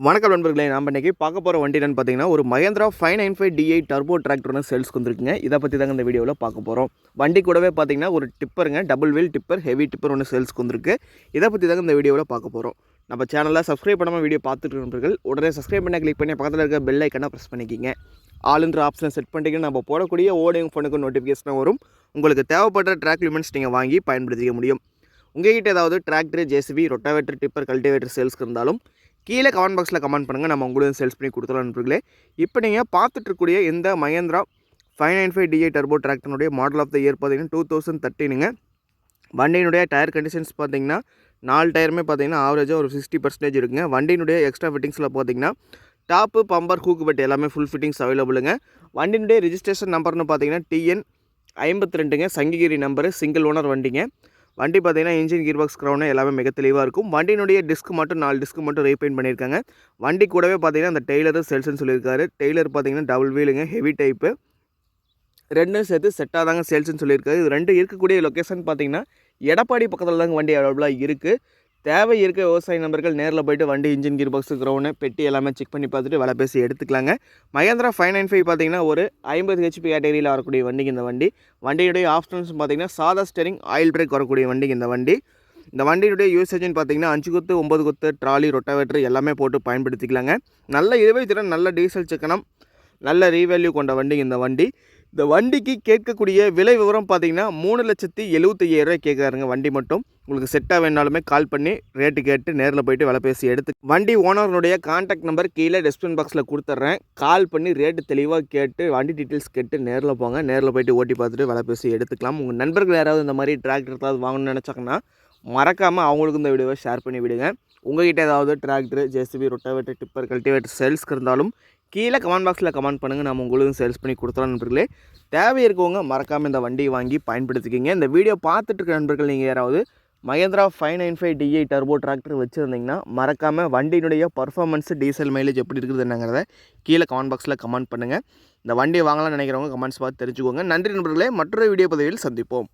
வணக்கம் நண்பர்களே நாம் இன்றைக்கி பார்க்க போகிற வண்டி என்னன்னு பார்த்தீங்கன்னா ஒரு Mahindra five nine five DI turbo டிராக்டர்னு ஒன்று சேல்ஸ்க்கு வந்துருக்குங்க இதை பற்றி தாங்க இந்த வீடியோவில் பார்க்க போகிறோம் வண்டி கூடவே பார்த்தீங்கன்னா ஒரு டிப்பருங்க double wheel tipper heavy tipper ஒன்று சேல்ஸ்க்கு வந்திருக்கு இதை பற்றி தாங்க இந்த வீடியோவில் பார்க்க போகிறோம் நம்ம சேனலில் சப்ஸ்கிரைப் பண்ணாமல் வீடியோ பார்த்துட்டு நண்பர்கள் உடனே சப்ஸ்கிரைப் பண்ண கிளிக் பண்ணி பக்கத்தில் இருக்க பெல் ஐக்கனை ப்ரெஸ் பண்ணிக்கிங்க. ஆளுன்ற ஆப்ஷனை செட் பண்ணிட்டீங்கன்னா நம்ம போடக்கூடிய ஓடிங் ஃபோனுக்கு நோட்டிஃபிகேஷனாக வரும். உங்களுக்கு தேவைப்படுற ட்ராக் லிமெண்ட்ஸ் நீங்கள் வாங்கி பயன்படுத்திக்க முடியும். உங்ககிட்ட ஏதாவது tractor JCB rotavator tipper cultivator சேல்ஸ்க்கு இருந்தாலும் கீழே கமெண்ட் பாக்ஸில் கமெண்ட் பண்ணுங்கள் நம்ம உங்களுக்கு சேல்ஸ் பண்ணி கொடுத்துலாம் நண்பர்களே. இப்போ நீங்கள் பார்த்துட்ருக்கூடிய இந்த Mahindra five nine five DI turbo டிராக்டனுடைய model of the year பார்த்தீங்கன்னா டூ தௌசண்ட் தேர்ட்டினுங்க வண்டியினுடைய டயர் கண்டிஷன்ஸ் பார்த்தீங்கன்னா நாலு டயருமே பார்த்தீங்கன்னா ஆவரேஜாக ஒரு சிக்ஸ்டி பர்சன்டேஜ் இருக்குங்க. வண்டியினுடைய எக்ஸ்ட்ரா ஃபிட்டிங்ஸில் பார்த்தீங்கன்னா டாப்பு பம்பர் ஹூக்கு பெட் எல்லாமே ஃபுல் ஃபிட்டிங்ஸ் அவைலபிளுங்க வண்டியினுடைய ரிஜிஸ்ட்ரேஷன் நம்பர்னு பார்த்தீங்கன்னா டிஎன் ஐம்பத்தி ரெண்டுங்க. சங்ககிரி நம்பரு சிங்கிள் ஓனர் வண்டிங்க. வண்டி பார்த்தீங்கன்னா இன்ஜின் கீர் பாக்ஸ் க்ரௌனு எல்லாமே மிக தெளிவாக இருக்கும். வண்டியினுடைய டிஸ்க் மட்டும் நாலு டிஸ்க் மட்டும் ரீபெயிண்ட் பண்ணியிருக்காங்க. வண்டி கூடவே பார்த்தீங்கன்னா அந்த டெய்லர் சேல்ஸ்னு சொல்லியிருக்காரு. டெய்லர் பார்த்தீங்கன்னா டபுள் வீலுங்க ஹெவி டைப்பு ரெண்டும் சேர்த்து செட்டாக தாங்க சேல்ஸ்னு சொல்லியிருக்காரு. இது ரெண்டு இருக்கக்கூடிய லொக்கேஷன் பார்த்தீங்கன்னா எடப்பாடி பக்கத்தில் தாங்க வண்டி அவைலபிளாக இருக்குது தேவை இருக்க விவசாய நபர்கள் நேரில் போயிட்டு வண்டி இன்ஜின் கீர் பாக்ஸு க்ரௌண்டு பெட்டி எல்லாமே செக் பண்ணி பார்த்துட்டு விலை பேசி எடுத்துக்கலாங்க. மகேந்திரா ஃபைவ் நைன் ஃபைவ் பார்த்தீங்கன்னா ஒரு ஐம்பது ஹெச்பி கேட்டகரியில் வரக்கூடிய வண்டிக்கு இந்த வண்டி. வண்டியுடைய ஆப்ஷன்ஸ் பார்த்தீங்கன்னா சாதா ஸ்டெரிங் ஆயில் பிரேக் வரக்கூடிய வண்டிக்கு இந்த வண்டி. இந்த வண்டியுடைய யூசேஜ்னு பார்த்தீங்கன்னா அஞ்சு கொத்து ஒம்பது கொத்து ட்ராலி ரொட்டாவேட்டர் எல்லாமே போட்டு பயன்படுத்திக்கலாங்க. நல்ல இருவை திறன் நல்ல டீசல் சிக்கனம் நல்ல ரீவேல்யூ கொண்ட வண்டி இந்த வண்டி. இந்த வண்டிக்கு கேட்கக்கூடிய விலை விவரம் பார்த்தீங்கன்னா மூணு லட்சத்தி எழுபத்தையாயிரம் கேட்குறாருங்க வண்டி மட்டும். உங்களுக்கு செட்டாக வேணாலுமே கால் பண்ணி ரேட்டு கேட்டு நேரில் போயிட்டு விலை பேசி எடுத்து வண்டி ஓனருடைய கான்டாக்ட் நம்பர் கீழே டெஸ்பின் பாக்ஸில் கொடுத்துட்றேன் கால் பண்ணி ரேட்டு தெளிவாக கேட்டு வண்டி டீட்டெயில்ஸ் கேட்டு நேரில் போங்க. நேரில் போயிட்டு ஓட்டி பார்த்துட்டு விலை பேசி எடுத்துக்கலாம். உங்கள் நண்பர்கள் யாராவது இந்த மாதிரி டிராக்டர் ஏதாவது வாங்கணும்னு நினச்சாங்கன்னா மறக்காமல் அவங்களுக்கு இந்த வீடியோவை ஷேர் பண்ணி விடுங்க. உங்கள்கிட்ட ஏதாவது tractor JCB rotavator tipper cultivator சேல்ஸ்க்கு இருந்தாலும் கீழே கமெண்ட் பாக்ஸில் கமெண்ட் பண்ணுங்கள் நம்ம உங்களுக்கும் சேல்ஸ் பண்ணி கொடுத்துறோம் நண்பர்களே. தேவை இருக்கவங்க மறக்காமல் இந்த வண்டியை வாங்கி பயன்படுத்திக்கிங்க. இந்த வீடியோ பார்த்துட்டு இருக்க நண்பர்கள் நீங்கள் யாராவது Mahindra five nine five DI turbo tractor வச்சுருந்தீங்கன்னா மறக்காமல் வண்டியினுடைய பர்ஃபார்மன்ஸ் டீசல் மைலேஜ் எப்படி இருக்குது என்னங்கிறத கீழே கமெண்ட் பாக்ஸில் கமெண்ட் பண்ணுங்கள் இந்த வண்டியை வாங்கலாம்னு நினைக்கிறவங்க கமெண்ட்ஸ் பார்த்து தெரிஞ்சுக்கோங்க. நன்றி நண்பர்களே. மற்றொரு வீடியோ பதிவில் சந்திப்போம்.